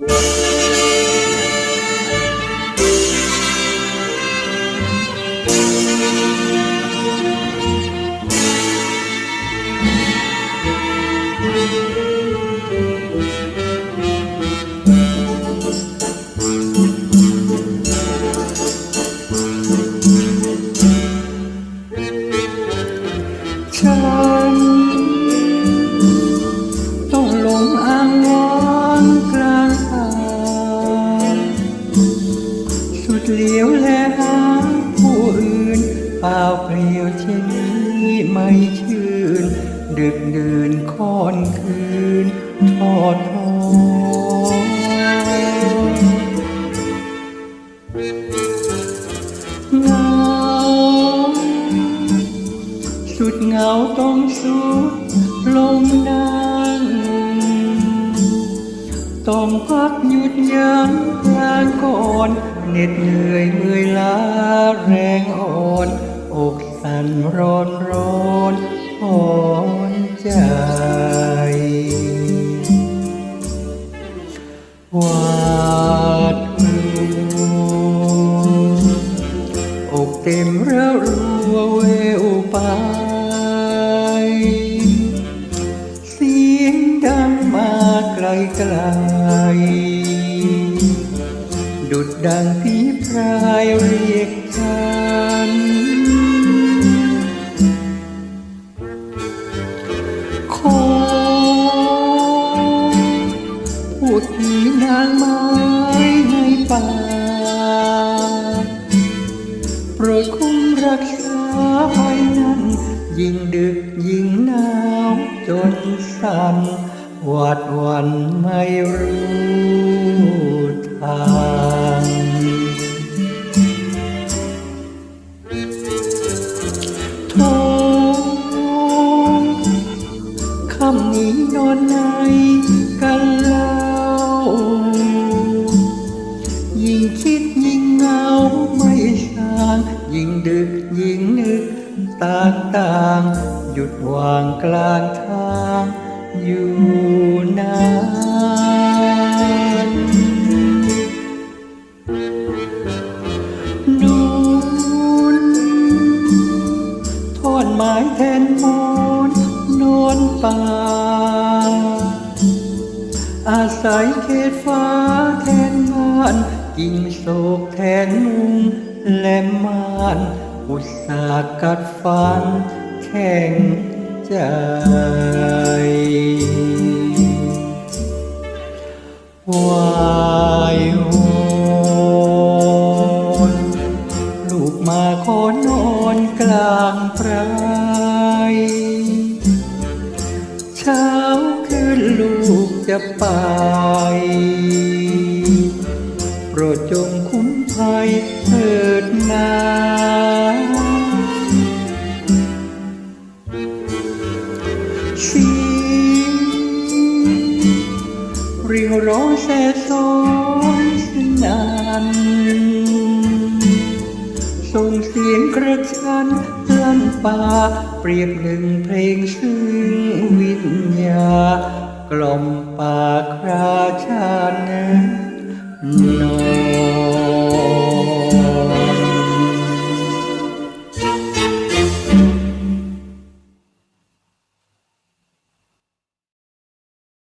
ฉั เหลียวแลหาผู้อื่นเปล่าเปลี่ยวเช่นนี้ไม่ชื่น ดึกดื่นค่อนคืนทอดทอ ต้องพักหยุดยั้งกลางก่อนเหน็ดเหนื่อยเมื่อยล้าแรงอ่อน อกสั่นร้อนร้อนอ่อนใจวาดอกเต็มแล้วรัวเววไป ลไกลๆดุดดังผีพรายเรียกฉัน ขอพูดผีนางไม้ในป่าโปรดคุ้มรักษาภัยนั้น ยิ่งดึกยิ่งหนาวจนสั่น วาดวันไม่รู้ทางโทคำนี้นอนในกันเล่ายิ่งคิดยิ่งเหงาไม่สาง ยิ่งดึกยิ่งนึกต่างต่างหยุดวางกลางทาง อยู่นานนูนทอดไม้แทนมอนนอนป่า อาศัยเขตฟ้าแทนบ้าน กิ่งโศกแทนมุงและม่าน อุตสาหกัดฟันแข่ง ใจ วายวอนลูกมาขอนอนกลางไพรเช้าคืนลูกจะไป โปรดจงคุ้มภัยเถิด เรียวร้องแสสอนสนันส่งเสียงกระชันลั่นป่า เปรียบหนึ่งเพลงซึ้งวิญญากล่อมป่ากราชานนอน